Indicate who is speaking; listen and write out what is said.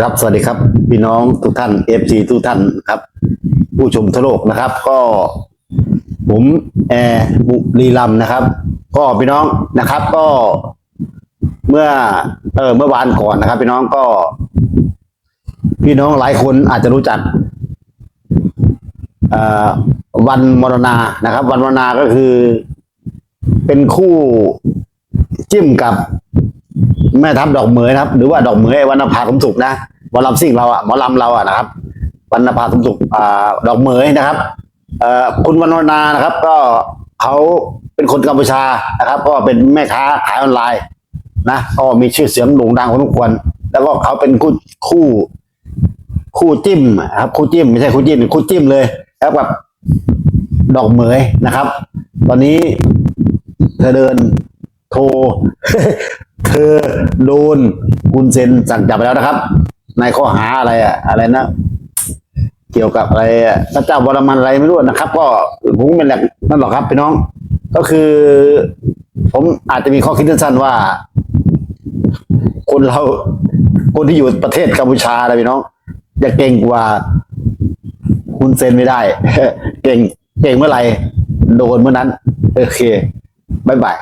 Speaker 1: ครับสวัสดีครับ พี่น้องทุกท่านเอฟซีทุกท่านครับ ผู้ชมทั่วโลกนะครับ ก็ผมแอร์บุรีรัมนะครับ ก็พี่น้องนะครับ ก็เมื่อ เออเมื่อวานก่อนนะครับ พี่น้องก็ พี่น้องหลายคนอาจจะรู้จักวันมรณานะครับ วันมรณาก็คือ เป็นคู่จิ้มกับ แม่ทัพดอกเหมยนะครับ หรือว่าดอกเหมยวันนภาสมสุขนะหมอลำซิ่งเราอะหมอลำเราอะนะครับวันนภาสมสุขอ่าดอกเหมยนะครับเอ่อคุณวันวนานะครับ ก็เขาเป็นคนกัมพูชานะครับ ก็เป็นแม่ค้าขายออนไลน์ นะก็มีชื่อเสียงโด่งดังพอสมควรแล้วก็เขาเป็นคู่คู่คู่จิ้มนะครับคู่จิ้มไม่ใช่คู่จิ้มคู่จิ้มเลยแล้วกับดอกเหมยนะครับ ตอนนี้เธอเดินโทร เธอโดนคุณเซนสั่งจับไปแล้วนะครับ ในข้อหาอะไรอะอะไรนะ เกี่ยวกับอะไรอะพระเจ้าวรมันอะไรไม่รู้นะครับ ก็ผมเป็นแหลกนั่นหรอกครับพี่น้อง ก็คือ ผมอาจจะมีข้อคิดสั้นๆว่า คนเราคนที่อยู่ประเทศกัมพูชาอะไรพี่น้องอย่าเก่งกว่าคุณเซนไม่ได้ เก่งเก่งเมื่อไหร่โดนเมื่อนั้น โอเคบายบาย